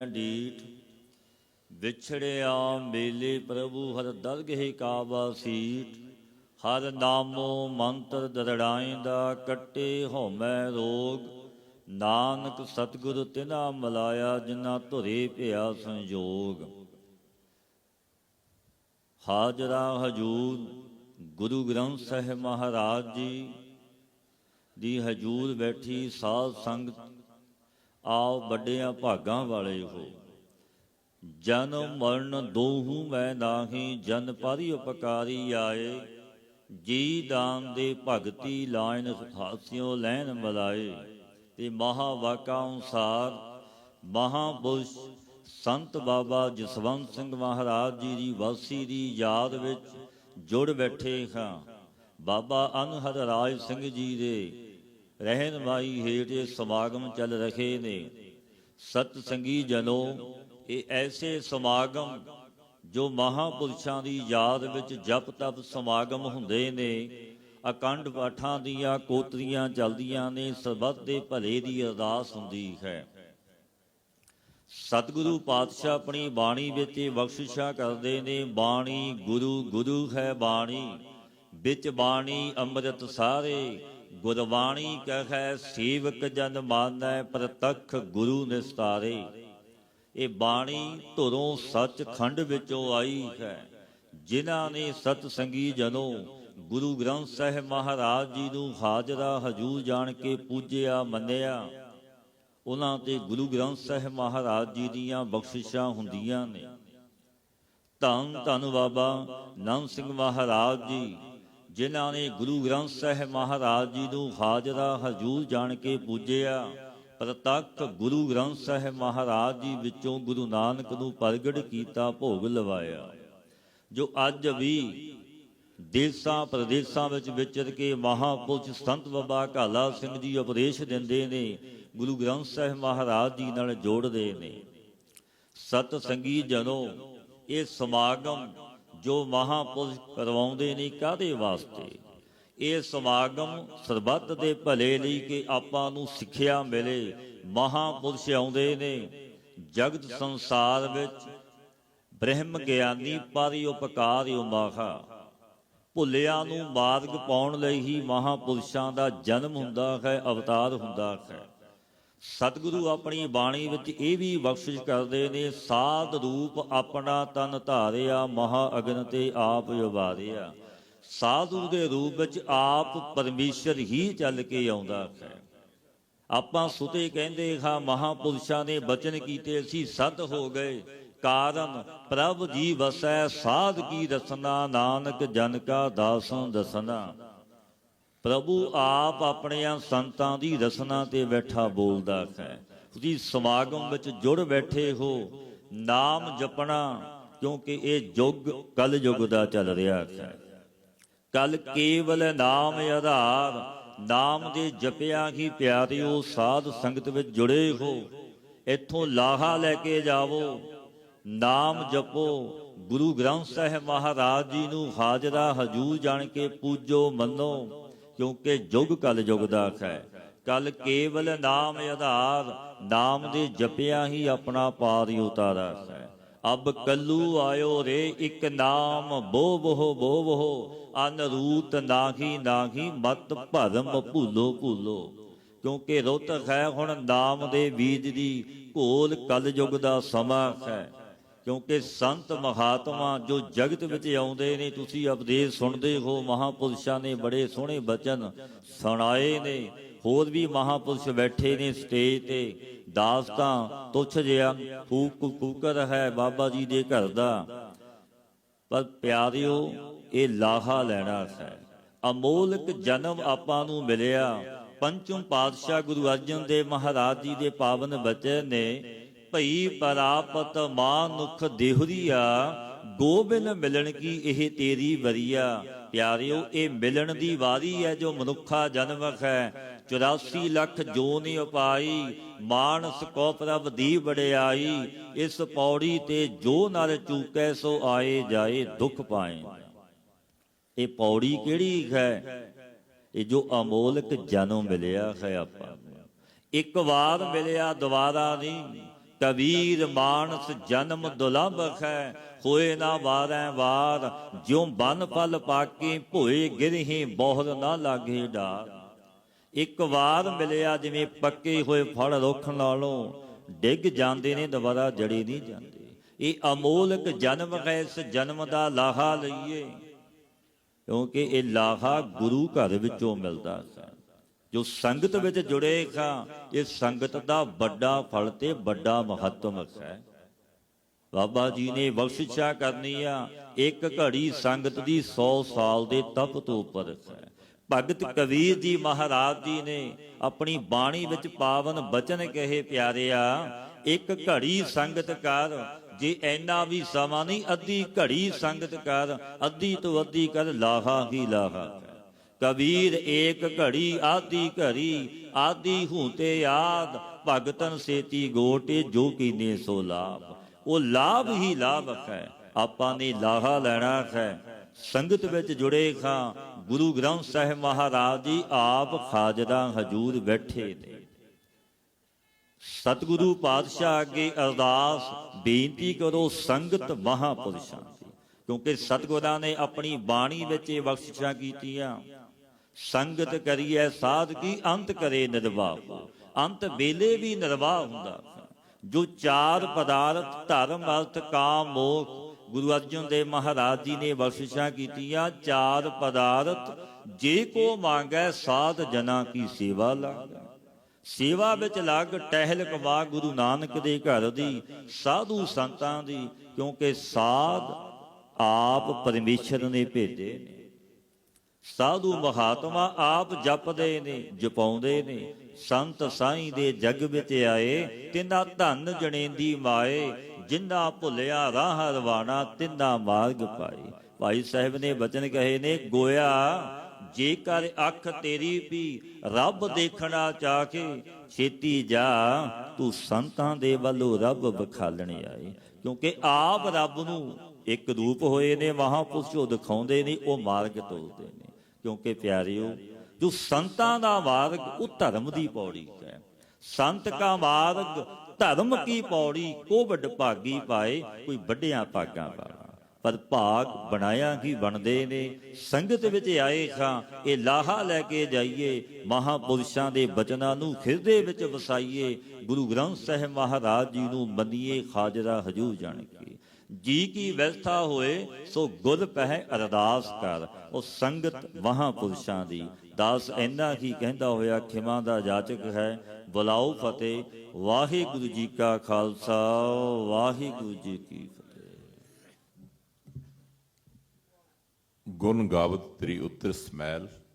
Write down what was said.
ਡੀਠ ਵਿਛੜਿਆ ਮੇਲੇ ਪ੍ਰਭੂ ਹਰ ਦਰਗਹਿ ਕਾਬਾ ਸੀਟ ਹਰ ਨਾਮੋ ਮੰਤਰ ਦਰੜਾਇਂਦਾ ਕੱਟੇ ਹਉਮੈ ਰੋਗ, ਨਾਨਕ ਸਤਿਗੁਰ ਤਿਨਾ ਮਲਾਇਆ ਜਿਨਾ ਧੁਰੇ ਭਿਆ ਸੰਜੋਗ। ਹਾਜ਼ਰਾ ਹਜੂਰ ਗੁਰੂ ਗ੍ਰੰਥ ਸਾਹਿਬ ਮਹਾਰਾਜ ਜੀ ਦੀ ਹਜੂਰ ਬੈਠੀ ਸਾਧ ਸੰਗਤ ਆਓ ਵੱਡਿਆਂ ਭਾਗਾਂ ਵਾਲੇ ਹੋ। ਜਨਮ ਮਰਨ ਦੋਹੂ ਮੈਂ ਨਾਹੀ, ਜਨ ਪਰਿ ਉਪਕਾਰੀ ਆਏ। ਜੀ ਦਾਨ ਦੇ ਭਗਤੀ ਲਾਇਨ ਖਾਸਿਓ ਲੈਣ ਮਲਾਏ। ਤੇ ਮਹਾ ਵਾਕਾ ਅਨੁਸਾਰ ਮਹਾਪੁਰਸ਼ ਸੰਤ ਬਾਬਾ ਜਸਵੰਤ ਸਿੰਘ ਮਹਾਰਾਜ ਜੀ ਦੀ ਵਾਸੀ ਦੀ ਯਾਦ ਵਿੱਚ ਜੁੜ ਬੈਠੇ ਹਾਂ। ਬਾਬਾ ਅਨਹਦ ਰਾਜ ਸਿੰਘ ਜੀ ਦੇ ਰਹਿਨਮਾਈ ਹੇਠ ਇਹ ਸਮਾਗਮ ਚੱਲ ਰਹੇ ਨੇ। ਸਤ ਸੰਗੀ ਜਨੋ, ਇਹ ਐਸੇ ਸਮਾਗਮ ਜੋ ਮਹਾਪੁਰਸ਼ਾਂ ਦੀ ਯਾਦ ਵਿੱਚ ਜਪ ਤਪ ਸਮਾਗਮ ਹੁੰਦੇ ਨੇ। ਅਕੰਡ ਪਾਠਾਂ ਦੀਆਂ ਕੋਤਰੀਆਂ ਚੱਲਦੀਆਂ ਨੇ, ਸਰਬੱਤ ਦੇ ਭਲੇ ਦੀ ਅਰਦਾਸ ਹੁੰਦੀ ਹੈ। ਸਤਿਗੁਰੂ ਪਾਤਸ਼ਾਹ ਆਪਣੀ ਬਾਣੀ ਵਿੱਚ ਇਹ ਬਖਸ਼ਿਸ਼ਾਂ ਕਰਦੇ ਨੇ, ਬਾਣੀ ਗੁਰੂ ਗੁਰੂ ਹੈ ਬਾਣੀ, ਵਿੱਚ ਬਾਣੀ ਅੰਮ੍ਰਿਤ ਸਾਰੇ ਗੁਰਬਾਣੀ ਕਹੈ, ਸੇਵਕ ਜਨ ਮਾਨੈ ਪ੍ਰਤੱਖ ਗੁਰੂ ਨਿਸਤਾਰੇ। ਇਹ ਬਾਣੀ ਧੁਰੋਂ ਸੱਚ ਵਿੱਚੋਂ ਆਈ ਹੈ। ਜਿਨ੍ਹਾਂ ਨੇ ਸਤ ਸੰਗੀ ਜਨੋ ਗੁਰੂ ਗ੍ਰੰਥ ਸਾਹਿਬ ਮਹਾਰਾਜ ਜੀ ਨੂੰ ਹਾਜ਼ਰਾ ਹਜੂਰ ਜਾਣ ਕੇ ਪੂਜਿਆ, ਮੰਨਿਆ। ਉਹਨਾਂ ਤੇ ਗੁਰੂ ਗ੍ਰੰਥ ਸਾਹਿਬ ਮਹਾਰਾਜ ਜੀ ਦੀਆਂ ਬਖਸ਼ਿਸ਼ਾਂ ਹੁੰਦੀਆਂ ਨੇ। ਧੰਨ ਧੰਨ ਬਾਬਾ ਨਾਮ ਸਿੰਘ ਮਹਾਰਾਜ ਜੀ ਜਿਨ੍ਹਾਂ ਨੇ ਗੁਰੂ ਗ੍ਰੰਥ ਸਾਹਿਬ ਮਹਾਰਾਜ ਜੀ ਨੂੰ ਹਾਜ਼ਰਾ ਹਜੂਰ ਜਾਣ ਕੇ ਪੂਜਿਆ, ਪ੍ਰਤੱਖ ਗੁਰੂ ਗ੍ਰੰਥ ਸਾਹਿਬ ਮਹਾਰਾਜ ਜੀ ਵਿੱਚੋਂ ਗੁਰੂ ਨਾਨਕ ਨੂੰ ਪ੍ਰਗਟ ਕੀਤਾ, ਭੋਗ ਲਵਾਇਆ। ਜੋ ਅੱਜ ਵੀ ਦੇਸਾਂ ਪ੍ਰਦੇਸਾਂ ਵਿੱਚ ਵਿਚਰ ਕੇ ਮਹਾਪੁਰਸ਼ ਸੰਤ ਬਾਬਾ ਕਾਲਾ ਸਿੰਘ ਜੀ ਉਪਦੇਸ਼ ਦਿੰਦੇ ਨੇ, ਗੁਰੂ ਗ੍ਰੰਥ ਸਾਹਿਬ ਮਹਾਰਾਜ ਜੀ ਨਾਲ ਜੋੜਦੇ ਨੇ। ਸਤ ਸੰਗੀ ਜਨੋ, ਇਹ ਸਮਾਗਮ ਜੋ ਮਹਾਪੁਰਸ਼ ਕਰਵਾਉਂਦੇ ਨੇ ਕਾਦੇ ਵਾਸਤੇ? ਇਹ ਸਮਾਗਮ ਸਰਬੱਤ ਦੇ ਭਲੇ ਲਈ ਕਿ ਆਪਾਂ ਨੂੰ ਸਿੱਖਿਆ ਮਿਲੇ। ਮਹਾਪੁਰਸ਼ ਆਉਂਦੇ ਨੇ। ਜਗਤ ਸੰਸਾਰ ਵਿੱਚ ਬ੍ਰਹਮ ਗਿਆਨੀ ਪਰਿ ਉਪਕਾਰ ਉਮਾਹਾ। ਭੁੱਲਿਆਂ ਨੂੰ ਮਾਰਗ ਪਾਉਣ ਲਈ ਹੀ ਮਹਾਪੁਰਸ਼ਾਂ ਦਾ ਜਨਮ ਹੁੰਦਾ ਹੈ, ਅਵਤਾਰ ਹੁੰਦਾ ਹੈ। ਸਤਿਗੁਰੂ ਆਪਣੀ ਬਾਣੀ ਵਿੱਚ ਇਹ ਵੀ ਬਖਸ਼ਿਸ਼ ਕਰਦੇ ਨੇ, ਸਾਧ ਰੂਪ ਆਪਣਾ ਤਨ ਧਾਰਿਆ, ਮਹਾ ਅਗਨ ਤੇ ਆਪ ਉਬਾਰਿਆ। ਸਾਧੂ ਦੇ ਰੂਪ ਵਿੱਚ ਆਪ ਪਰਮੇਸ਼ਰ ਹੀ ਚੱਲ ਕੇ ਆਉਂਦਾ ਹੈ। ਆਪਾਂ ਸੁਤੇ ਕਹਿੰਦੇ ਹਾਂ, ਮਹਾਪੁਰਸ਼ਾਂ ਨੇ ਬਚਨ ਕੀਤੇ, ਅਸੀਂ ਸਤ ਹੋ ਗਏ। ਕਾਰਨ ਪ੍ਰਭ ਜੀ ਵਸੈ, ਸਾਧ ਕੀ ਰਸਨਾ, ਨਾਨਕ ਜਨ ਕਾ ਦਾਸੋਂ ਦਸਨਾ। ਪ੍ਰਭੂ ਆਪ ਆਪਣਿਆਂ ਸੰਤਾਂ ਦੀ ਰਸਨਾ ਤੇ ਬੈਠਾ ਬੋਲਦਾ ਹੈ। ਤੁਸੀਂ ਸਮਾਗਮ ਵਿੱਚ ਜੁੜ ਬੈਠੇ ਹੋ, ਨਾਮ ਜਪਣਾ, ਕਿਉਂਕਿ ਇਹ ਯੁੱਗ ਕਲ ਯੁੱਗ ਦਾ ਚੱਲ ਰਿਹਾ ਹੈ। ਕਲ ਕੇਵਲ ਨਾਮ ਆਧਾਰ, ਨਾਮ ਦੇ ਜਪਿਆ ਹੀ ਪਿਆਰਿਓ ਸਾਧ ਸੰਗਤ ਵਿੱਚ ਜੁੜੇ ਹੋ। ਇੱਥੋਂ ਲਾਹਾ ਲੈ ਕੇ ਜਾਵੋ, ਨਾਮ ਜਪੋ। ਗੁਰੂ ਗ੍ਰੰਥ ਸਾਹਿਬ ਮਹਾਰਾਜ ਜੀ ਨੂੰ ਹਾਜ਼ਰਾ ਹਜੂਰ ਜਾਣ ਕੇ ਪੂਜੋ, ਮੰਨੋ। ਕਿਉਂਕਿ ਯੁੱਗ ਕਲ ਯੁੱਗ ਦਾ ਹੈ ਕਲ ਕੇਵਲ ਨਾਮ ਆਧਾਰ, ਨਾਮ ਦੇ ਜਪਿਆ ਹੀ ਆਪਣਾ ਪਾਰ ਉਤਾਰਾ ਹੈ ਅਬ ਕੱਲੂ ਆਇਓ ਰੇ, ਇੱਕ ਨਾਮ ਬੋ ਬੋ ਬੋ ਬੋ ਅਨਰੂਤ ਨਾਹੀ ਨਾਹੀ ਮਤ ਭਰਮ ਭੂਲੋ ਭੂਲੋ। ਕਿਉਂਕਿ ਰੁੱਤ ਹੈ ਹੁਣ ਨਾਮ ਦੇ ਬੀਜ ਦੀ, ਘੋਲ ਕਲਯੁਗ ਦਾ ਸਮਾਂ ਹੈ ਕਿਉਂਕਿ ਸੰਤ ਮਹਾਤਮਾ ਜੋ ਜਗਤ ਵਿੱਚ ਆਉਂਦੇ ਨੇ, ਤੁਸੀਂ ਉਪਦੇਸ਼ ਸੁਣਦੇ ਹੋ, ਮਹਾਪੁਰਸ਼ਾਂ ਨੇ ਬੜੇ ਸੋਹਣੇ ਬਚਨ ਸੁਣਾਏ ਨੇ। ਹੋਰ ਵੀ ਮਹਾਪੁਰਸ਼ ਬੈਠੇ ਨੇ ਸਟੇਜ ਤੇ। ਦਾਸਤਾਂ ਤੁੱਛ ਜਿਆ ਫੂਕ ਕੂਕਰ ਹੈ ਬਾਬਾ ਜੀ ਦੇ ਘਰ ਦਾ। ਪਰ ਪਿਆਰਿਓ, ਇਹ ਲਾਹਾ ਲੈਣਾ ਹੈ। ਅਮੋਲਕ ਜਨਮ ਆਪਾਂ ਨੂੰ ਮਿਲਿਆ। ਪੰਚਮ ਪਾਤਸ਼ਾਹ ਗੁਰੂ ਅਰਜਨ ਦੇਵ ਮਹਾਰਾਜ ਜੀ ਦੇ ਪਾਵਨ ਬਚਨ ਨੇ ਭਈ ਪਰਾਪਤ ਮਾਨੁਖ ਦੇਹੁਰੀਆ, ਗੋਬਿੰਦ ਮਿਲਣ ਕੀ ਇਹ ਤੇਰੀ ਵਰੀਆ? ਪਿਆਰਿਓ, ਇਹ ਮਿਲਣ ਦੀ ਵਾਰੀ ਹੈ ਜੋ ਮਨੁੱਖਾ ਜਨਮ ਹੈ। 84 ਲੱਖ ਜੋਨਿ ਉਪਾਈ ਮਾਨਸ ਕੋ ਪ੍ਰਭ ਦੀ ਵਡਿਆਈ। ਇਸ ਪੌੜੀ ਤੇ ਜੋ ਨਰ ਚੂਕੈ, ਸੋ ਆਏ ਜਾਏ ਦੁੱਖ ਪਾਏ। ਇਹ ਪੌੜੀ ਕਿਹੜੀ ਹੈ? ਇਹ ਜੋ ਅਮੋਲਕ ਜਨਮ ਮਿਲਿਆ ਹੈ ਆਪਾਂ ਇੱਕ ਵਾਰ ਮਿਲਿਆ ਦੁਬਾਰਾ ਨਹੀਂ ਕਬੀਰ ਮਾਨਸ ਜਨਮ ਦੁਲੰਭ ਹੈ ਹੋਏ ਨਾ ਵਾਰੈ ਵਾਰ, ਜਿਉ ਬਨ ਫਲ ਪਾਕੇ ਭੋਏ ਗਿਰਹੀ ਬਹੁਤ ਨਾ ਲਾਗੇ ਡਾਰ। ਇੱਕ ਵਾਰ ਮਿਲਿਆ ਜਿਵੇਂ ਪੱਕੇ ਹੋਏ ਫਲ ਰੁੱਖ ਨਾਲੋਂ, ਡਿੱਗ ਜਾਂਦੇ ਨੇ ਦੁਬਾਰਾ ਜੜੇ ਨਹੀਂ ਜਾਂਦੇ। ਇਹ ਅਮੋਲਕ ਜਨਮ ਹੈ, ਇਸ ਜਨਮ ਦਾ ਲਾਹਾ ਲਈਏ, ਕਿਉਂਕਿ ਇਹ ਲਾਹਾ ਗੁਰੂ ਘਰ ਵਿੱਚੋਂ ਮਿਲਦਾ ਹੈ ਜੋ ਸੰਗਤ ਵਿੱਚ ਜੁੜੇਗਾ ਇਹ ਸੰਗਤ ਦਾ ਵੱਡਾ ਫਲ ਤੇ ਵੱਡਾ ਮਹੱਤਵ ਹੈ। ਬਾਬਾ ਜੀ ਨੇ ਬਖਸ਼ਿਸ਼ਾ ਕਰਨੀ ਆ ਇੱਕ ਘੜੀ ਸੰਗਤ ਦੀ 100 ਸਾਲ ਦੇ ਤਪ ਤੋਂ ਉੱਪਰ ਹੈ। ਭਗਤ ਕਬੀਰ ਜੀ ਮਹਾਰਾਜ ਜੀ ਨੇ ਆਪਣੀ ਬਾਣੀ ਵਿੱਚ ਪਾਵਨ ਬਚਨ ਕਹੇ, ਪਿਆਰਿਆ, ਇੱਕ ਘੜੀ ਸੰਗਤ ਕਰ, ਜੇ ਐਨਾ ਵੀ ਸਮਾਂ ਨਹੀਂ, ਅੱਧੀ ਘੜੀ ਸੰਗਤ ਕਰ, ਅੱਧੀ ਤੋਂ ਅੱਧੀ ਕਰ, ਲਾਹਾ ਹੀ ਲਾਹਾ ਹੈ ਕਬੀਰ ਏਕ ਘੜੀ, ਆਦੀ ਘੜੀ, ਆਦੀ ਹੂਤੇ ਯਾਦ ਭਗਤਨ ਸੇਤੀ ਗੋਟੇ, ਜੋ ਕੀਨੇ ਸੋ ਲਾਭ। ਉਹ ਲਾਭ ਹੀ ਲਾਭ ਹੈ ਆਪਾਂ ਨੇ ਲਾਹਾ ਲੈਣਾ ਹੈ ਸੰਗਤ ਵਿੱਚ ਜੁੜੇ ਖਾਂ, ਗੁਰੂ ਗ੍ਰੰਥ ਸਾਹਿਬ ਮਹਾਰਾਜ ਜੀ ਆਪ ਹਾਜ਼ਰਾਂ ਹਜੂਰ ਬੈਠੇ ਨੇ। ਸਤਿਗੁਰੂ ਪਾਤਸ਼ਾਹ ਅੱਗੇ ਅਰਦਾਸ, ਬੇਨਤੀ ਕਰੋ ਸੰਗਤ ਮਹਾਪੁਰਸ਼ਾਂ ਕਿਉਂਕਿ ਸਤਿਗੁਰਾਂ ਨੇ ਆਪਣੀ ਬਾਣੀ ਵਿੱਚ ਇਹ ਬਖਸ਼ਿਸ਼ਾਂ ਕੀਤੀਆਂ। ਸੰਗਤ ਕਰੀਐ ਸਾਧ ਕੀ ਅੰਤ ਕਰੇ ਨਿਰਵਾਹ। ਅੰਤ ਵੇਲੇ ਵੀ ਨਿਰਵਾਹ ਹੁੰਦਾ। ਜੋ ਚਾਰ ਪਦਾਰਥ ਧਰਮ, ਅਰਥ, ਕਾਮ ਮੋਖ ਗੁਰੂ ਅਰਜਨ ਦੇਵ ਮਹਾਰਾਜ ਜੀ ਨੇ ਬਖਸ਼ਿਸ਼ਾਂ ਕੀਤੀਆਂ, ਚਾਰ ਪਦਾਰਥ ਜੇ ਕੋ ਮੰਗੈ ਸਾਧ ਜਨਾ ਕੀ ਸੇਵਾ ਲਾਗਾ। ਸੇਵਾ ਵਿੱਚ ਲੱਗ ਟਹਿਲ ਕਵਾ ਗੁਰੂ ਨਾਨਕ ਦੇ ਘਰ ਦੀ, ਸਾਧੂ ਸੰਤਾਂ ਦੀ, ਕਿਉਂਕਿ ਸਾਧ ਆਪ ਪਰਮੇਸ਼ਰ ਨੇ ਭੇਜੇ ਨੇ। ਸਾਧੂ ਮਹਾਤਮਾ ਆਪ ਜਪਦੇ ਨੇ, ਜਪਾਉਂਦੇ ਨੇ। ਸੰਤ ਸਾਈਂ ਦੇ ਜਗ ਵਿੱਚ ਆਏ, ਤਿੰਨਾ ਧਨ ਜਣੇਂਦੀ ਮਾਏ। ਜਿੰਨਾ ਭੁੱਲਿਆ ਰਾਹ ਰਵਾਣਾ ਤਿੰਨਾ ਮਾਰਗ ਪਾਏ। ਭਾਈ ਸਾਹਿਬ ਨੇ ਬਚਨ ਕਹੇ ਨੇ, ਗੋਇਆ, ਜੇਕਰ ਅੱਖ ਤੇਰੀ ਵੀ ਰੱਬ ਦੇਖਣਾ ਚਾਹ ਕੇ ਛੇਤੀ ਜਾ, ਤੂੰ ਸੰਤਾਂ ਦੇ ਵੱਲੋਂ ਰੱਬ ਵਿਖਾਲਣ ਆਏ। ਕਿਉਂਕਿ ਆਪ ਰੱਬ ਨੂੰ ਇੱਕ ਰੂਪ ਹੋਏ ਨੇ, ਮਹਾਪੁਰਸ਼ ਉਹ ਦਿਖਾਉਂਦੇ ਨੇ, ਉਹ ਮਾਰਗ ਤੋਲਦੇ ਨੇ। ਕਿਉਂਕਿ ਪਿਆਰਿਓ, ਜੋ ਸੰਤਾਂ ਦਾ ਮਾਰਗ ਉਹ ਧਰਮ ਦੀ ਪੌੜੀ ਹੈ। ਸੰਤ ਕਾ ਮਾਰਗ ਧਰਮ ਕੀ ਪੌੜੀ, ਕੋ ਵੱਡ ਭਾਗੀ ਪਾਏ, ਕੋਈ ਵੱਡਿਆਂ ਭਾਗਾਂ ਵਾਲਾ। ਪਰ ਭਾਗ ਬਣਾਇਆ ਕੀ ਬਣਦੇ ਨੇ? ਸੰਗਤ ਵਿੱਚ ਆਏ ਖਾਂ, ਇਹ ਲਾਹਾ ਲੈ ਕੇ ਜਾਈਏ, ਮਹਾਪੁਰਸ਼ਾਂ ਦੇ ਬਚਨਾਂ ਨੂੰ ਖਿਰਦੇ ਵਿੱਚ ਵਸਾਈਏ, ਗੁਰੂ ਗ੍ਰੰਥ ਸਾਹਿਬ ਮਹਾਰਾਜ ਜੀ ਨੂੰ ਮੰਨੀਏ, ਖਾਜਰਾ ਹਜੂ ਜਾਣ ਜੀ ਕੀ ਵਿਵਸਥਾ ਹੋਏ, ਸੋ ਗੁਰ ਪਹਿ ਅਰਦਾਸ ਕਰ। ਉਹ ਸੰਗਤ ਮਹਾਪੁਰਸ਼ਾਂ ਦੀ। ਦਾਸ ਇੰਨਾ ਹੀ ਕਹਿੰਦਾ ਹੋਇਆ, ਖਿਮਾ ਦਾ ਜਾਚਕ ਹੈ। ਬੁਲਾਓ ਫਤਿਹ, ਵਾਹਿਗੁਰੂ ਜੀ ਕਾ ਖਾਲਸਾ, ਵਾਹਿਗੁਰੂ ਜੀ ਕੀ ਫਤਿਹ। ਗੁਣ ਗਾਵਤ ਤੇਰੀ ਉਤਰ ਸਮੈਲ।